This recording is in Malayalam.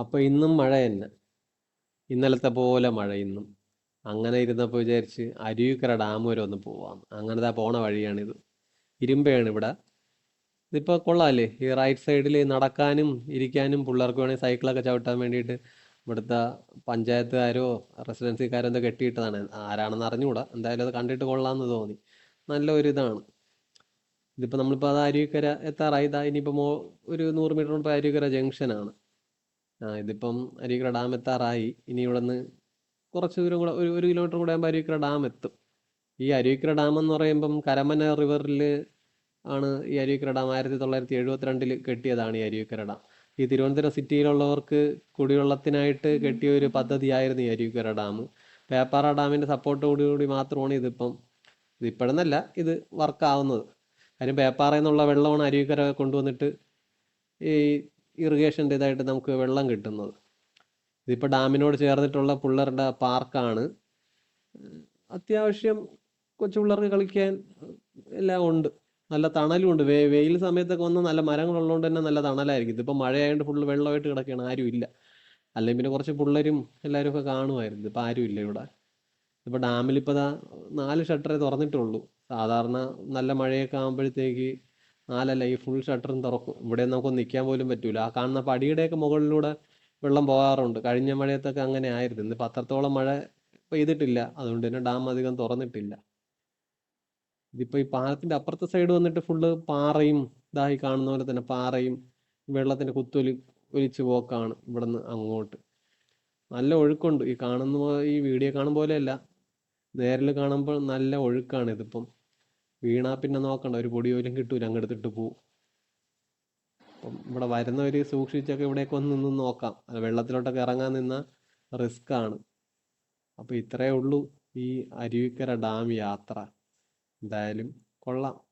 അപ്പോൾ ഇന്നും മഴ തന്നെ. ഇന്നലത്തെ പോലെ മഴ ഇന്നും. അങ്ങനെ ഇരുന്നപ്പോൾ വിചാരിച്ച് അരുവിക്കര ഡാം വരെ ഒന്ന് പോവാം അങ്ങനത്തെ പോണ വഴിയാണിത്. ഇരുമ്പയാണ് ഇവിടെ. ഇതിപ്പോൾ കൊള്ളാമല്ലേ ഈ റൈറ്റ് സൈഡിൽ നടക്കാനും ഇരിക്കാനും പിള്ളേർക്ക് വേണമെങ്കിൽ സൈക്കിളൊക്കെ ചവിട്ടാൻ വേണ്ടിയിട്ട് ഇവിടുത്തെ പഞ്ചായത്തുകാരോ റെസിഡൻസിക്കാരോ എന്തോ കെട്ടിയിട്ടതാണ്. ആരാണെന്ന് അറിഞ്ഞുകൂടാ. എന്തായാലും അത് കണ്ടിട്ട് കൊള്ളാമെന്ന് തോന്നി. നല്ല ഒരു ഇതാണ് ഇതിപ്പോൾ നമ്മളിപ്പോൾ അത് അരുവിക്കര എത്താറായി. ഇതാ ഇനിയിപ്പോൾ മോ ഒരു നൂറ് മീറ്റർ മുമ്പ് അരുവിക്കര ജംഗ്ഷനാണ് ഇതിപ്പം അരുവിക്കര ഡാം എത്താറായി. ഇനി ഇവിടെ നിന്ന് കുറച്ച് ദൂരം കൂടെ ഒരു ഒരു കിലോമീറ്റർ കൂടെ ആകുമ്പോൾ അരുവിക്കര ഡാം എത്തും. ഈ അരുവിക്കര ഡാം എന്ന് പറയുമ്പം കരമന റിവറിൽ ആണ് ഈ അരുവിക്കര ഡാം. ആയിരത്തി തൊള്ളായിരത്തി എഴുപത്തിരണ്ടിൽ കെട്ടിയതാണ് ഈ അരുവിക്കര ഡാം. ഈ തിരുവനന്തപുരം സിറ്റിയിലുള്ളവർക്ക് കുടിവെള്ളത്തിനായിട്ട് കെട്ടിയ ഒരു പദ്ധതിയായിരുന്നു ഈ അരുവിക്കര ഡാം. പേപ്പാറ ഡാമിന്റെ കൂടി മാത്രമാണ് ഇതിപ്പം ഇതിപ്പോഴെന്നല്ല ഇത് വർക്കാവുന്നത് കാര്യം പേപ്പാറയിൽ നിന്നുള്ള വെള്ളമാണ് അരുവിക്കര കൊണ്ടുവന്നിട്ട് ഈ ഇറിഗേഷന്റെ ഇതായിട്ട് നമുക്ക് വെള്ളം കിട്ടുന്നത്. ഇതിപ്പോൾ ഡാമിനോട് ചേർന്നിട്ടുള്ള പിള്ളേരുടെ പാർക്കാണ്. അത്യാവശ്യം കൊച്ചു പിള്ളേർക്ക് കളിക്കാൻ എല്ലാം ഉണ്ട്. നല്ല തണലും ഉണ്ട്. വേ വെയിൽ സമയത്തൊക്കെ വന്ന് നല്ല മരങ്ങളുള്ളതുകൊണ്ട് തന്നെ നല്ല തണലായിരിക്കും. ഇതിപ്പോൾ മഴയായതുകൊണ്ട് ഫുള്ള് വെള്ളമായിട്ട് കിടക്കുകയാണ് ആരും ഇല്ല. അല്ലെങ്കിൽ പിന്നെ കുറച്ച് പിള്ളേരും എല്ലാവരും ഒക്കെ കാണുമായിരുന്നു. ഇതിപ്പോൾ ആരും ഇല്ല ഇവിടെ. ഇപ്പോൾ ദാ നാല് ഷട്ടറേ തുറന്നിട്ടുള്ളൂ. സാധാരണ നല്ല മഴയൊക്കെ ആകുമ്പോഴത്തേക്ക് നാലല്ല ഈ ഫുൾ ഷട്ടറും തുറക്കും. ഇവിടെ നമുക്ക് നിൽക്കാൻ പോലും പറ്റൂല. ആ കാണുന്ന പടിയുടെയൊക്കെ മുകളിലൂടെ വെള്ളം പോകാറുണ്ട്. കഴിഞ്ഞ മഴയത്തൊക്കെ അങ്ങനെ ആയിരുന്നു. ഇന്ന് അത്രത്തോളം മഴ പെയ്തിട്ടില്ല. അതുകൊണ്ട് തന്നെ ഡാം അധികം തുറന്നിട്ടില്ല. ഇതിപ്പോൾ ഈ പാലത്തിന്റെ അപ്പുറത്തെ സൈഡ് വന്നിട്ട് ഫുള്ള് പാറയും ഇതായി കാണുന്ന പോലെ തന്നെ പാറയും വെള്ളത്തിന്റെ കുത്തൊലി ഒലിച്ചു പോക്കാണ് ഇവിടുന്ന് അങ്ങോട്ട്. നല്ല ഒഴുക്കുണ്ട്. ഈ കാണുന്ന ഈ വീഡിയോ കാണും പോലെയല്ല. നേരിൽ കാണുമ്പോൾ നല്ല ഒഴുക്കാണ് ഇതിപ്പം. വീണാ പിന്നെ നോക്കണ്ട ഒരു പൊടി പോലും കിട്ടൂല അങ്ങെടുത്തിട്ട് പോവും. അപ്പം ഇവിടെ വരുന്നവർ സൂക്ഷിച്ചൊക്കെ ഇവിടെയൊക്കെ ഒന്ന് നിന്ന് നോക്കാം. അല്ല വെള്ളത്തിലോട്ടൊക്കെ ഇറങ്ങാൻ നിന്ന റിസ്ക് ആണ്. അപ്പോൾ ഇത്രയേ ഉള്ളൂ ഈ അരുവിക്കര ഡാം യാത്ര. എന്തായാലും കൊള്ളാം.